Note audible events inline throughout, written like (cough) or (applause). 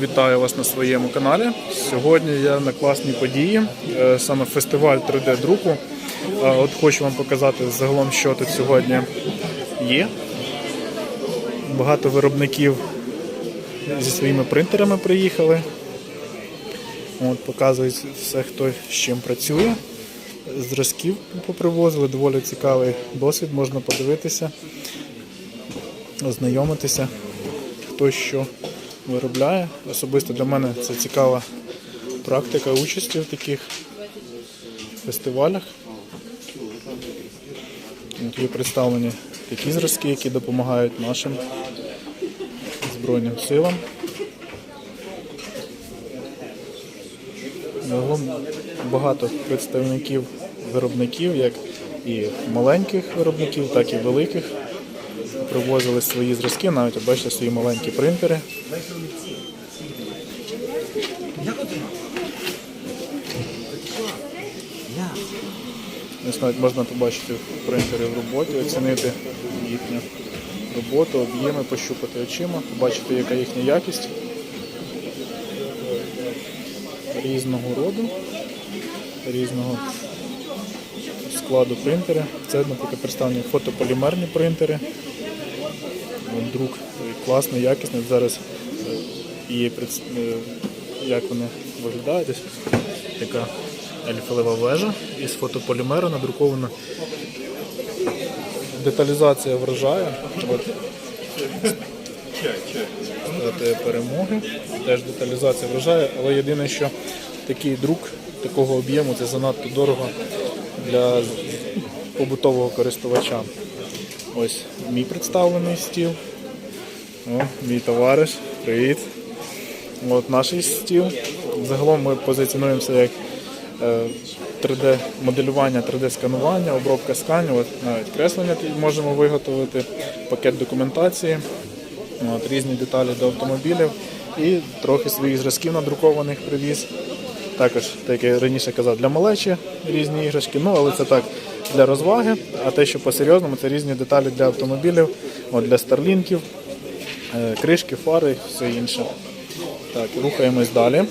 Вітаю вас на своєму каналі. Сьогодні я на класній події, е, саме фестиваль 3D-друку. Е, От хочу вам показати загалом, що тут сьогодні є. Багато виробників зі своїми принтерами приїхали. От, показують все, хто з чим працює. Зразків попривозили, доволі цікавий досвід, можна подивитися, ознайомитися, хто що виробляє. Особисто для мене це цікава практика участі в таких фестивалях. От є представлені такі зразки, які допомагають нашим Збройним силам. Багато представників виробників, як і маленьких виробників, так і великих. Привозили свої зразки, навіть бачите свої маленькі принтери. Навіть можна побачити принтери в роботі, оцінити їхню роботу, об'єми, пощупати очима, побачити, яка їхня якість різного роду, різного складу принтери. Це, наприклад, представлені фотополімерні принтери. От Друк класний, якісний. Зараз е, предс- е, як вони виглядають. Ось така ельфелева вежа із фотополімеру надрукована. Деталізація вражає. От. Дати перемоги. Теж деталізація вражає, але єдине, що такий друк такого об'єму це занадто дорого для побутового користувача. Ось мій представлений стіл. О, мій товариш. Привіт. От наш стіл. Загалом ми позиціонуємося як е, 3D-моделювання, 3D-сканування, обробка сканів, от навіть креслення можемо виготовити, пакет документації, от, різні деталі до автомобілів і трохи своїх зразків надрукованих привіз. Також, так як я раніше казав, для малечі різні іграшки, ну але це так для розваги, а те, що по-серйозному, це різні деталі для автомобілів, от, для старлінків, е, кришки, фари все інше. Так, рухаємось далі.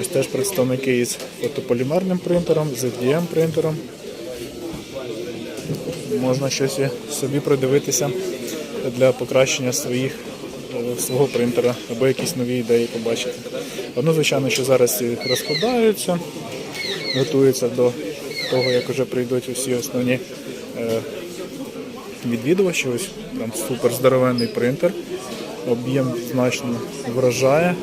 Ось теж представники із фотополімерним принтером, з FDM принтером. Можна щось собі придивитися для покращення своїх, свого принтера або якісь нові ідеї побачити. Одно, звичайно, що зараз і розкладаються, готуються до того, як вже прийдуть усі основні е, відвідувачі. Ось там супер здоровенний принтер. Об'єм значно вражає.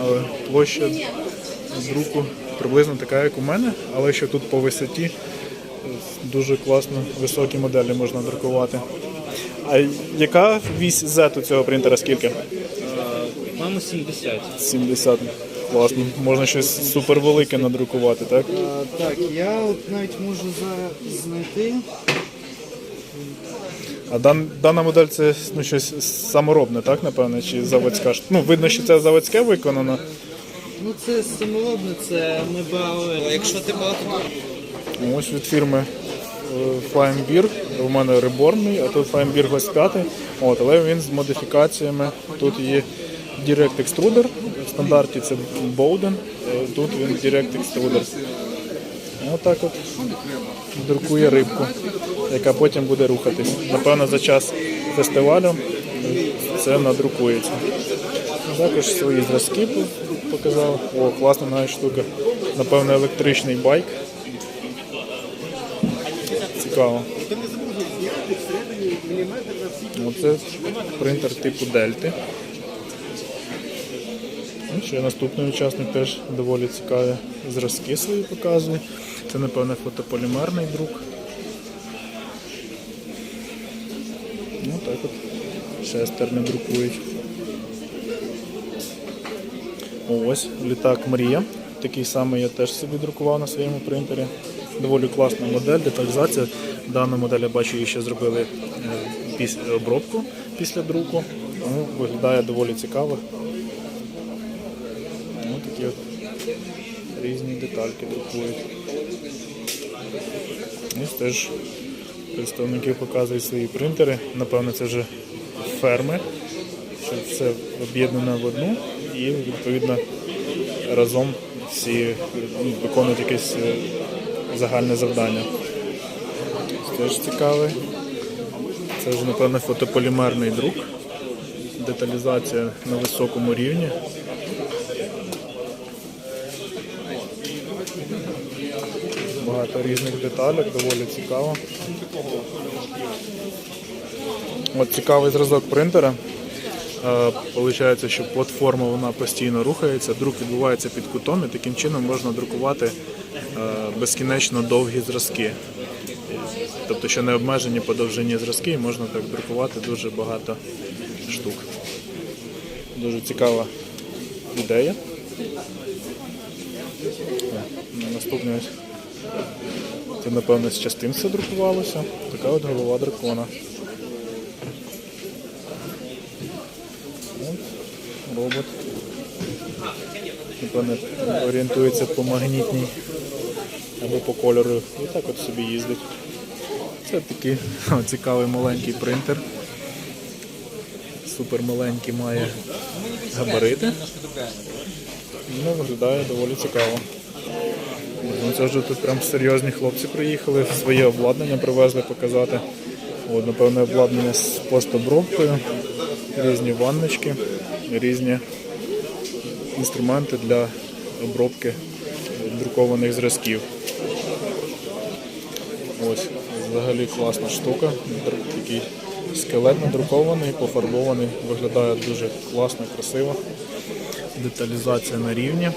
Але площа друку приблизно така, як у мене, але що тут по висоті е, дуже класно високі моделі можна друкувати. А яка вісь Z у цього принтера скільки? Мамо 70. 70. Класно. Можна щось супервелике надрукувати, так? А, так, я от навіть можу зараз знайти. А дан, дана модель це ну, щось саморобне, так, напевно, чи заводська? ж? Ну, видно, що це заводське виконано. Ну це саморобне, це ми брали. Якщо ти багато Ось від фірми Flying У мене реборний, а тут Flying Beer Ghost 5. От, але він з модифікаціями. Тут є Direct Extruder, в стандарті це Bowden, тут він Direct Extruder. Отак от друкує рибку, яка потім буде рухатись. Напевно, за час фестивалю це надрукується. Також свої зразки по- показав. О, класна навіть штука. Напевно, електричний байк. Цікаво. Оце принтер типу Дельти. Ну, Ще наступний учасник теж доволі цікаві зразки свої показує. Це, напевно, фотополімерний друк. Ну так от шестерни друкують. Ось літак Мрія. Такий самий я теж собі друкував на своєму принтері. Доволі класна модель, деталізація. Дану модель я бачу, її ще зробили е, після обробку після друку. Тому виглядає доволі цікаво. Ну, такі от різні детальки друкують. Ось теж представники показують свої принтери. Напевно, це вже ферми що все об'єднане в одну і відповідно разом всі ну, виконують якесь е, загальне завдання. Теж цікавий. Це вже, напевно, фотополімерний друк. Деталізація на високому рівні. Багато різних деталей, доволі цікаво. От цікавий зразок принтера. Е, Получається, що платформа вона постійно рухається, друк відбувається під кутом і таким чином можна друкувати е, безкінечно довгі зразки. Тобто, що не обмежені по довжині зразки, і можна так друкувати дуже багато штук. Дуже цікава ідея. Наступне ось. Це, напевно, з частин все друкувалося. Така от голова дракона. Робот. Напевно, орієнтується по магнітній або по кольору. І так от собі їздить. Це такий (laughs) цікавий маленький принтер. Супер маленький має габарити. Ну, виглядає доволі цікаво. Ну, це вже тут прям серйозні хлопці приїхали, своє обладнання привезли показати. От, напевне, обладнання з постобробкою, різні ванночки, різні інструменти для обробки друкованих зразків. Ось, взагалі класна штука. Такий скелет надрукований, пофарбований, виглядає дуже класно, красиво. Деталізація на рівні.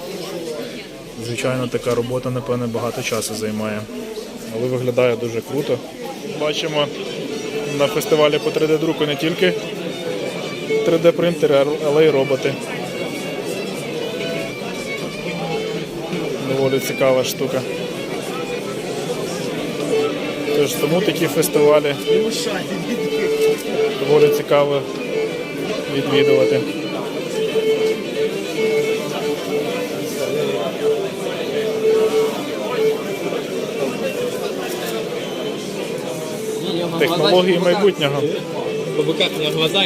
Звичайно, така робота, напевне, багато часу займає. Але виглядає дуже круто. Бачимо на фестивалі по 3D-друку не тільки 3D-принтери, але й роботи. Доволі цікава штука. Тож тому такі фестивалі доволі цікаво відвідувати. Технології майбутнього. Побукати у глаза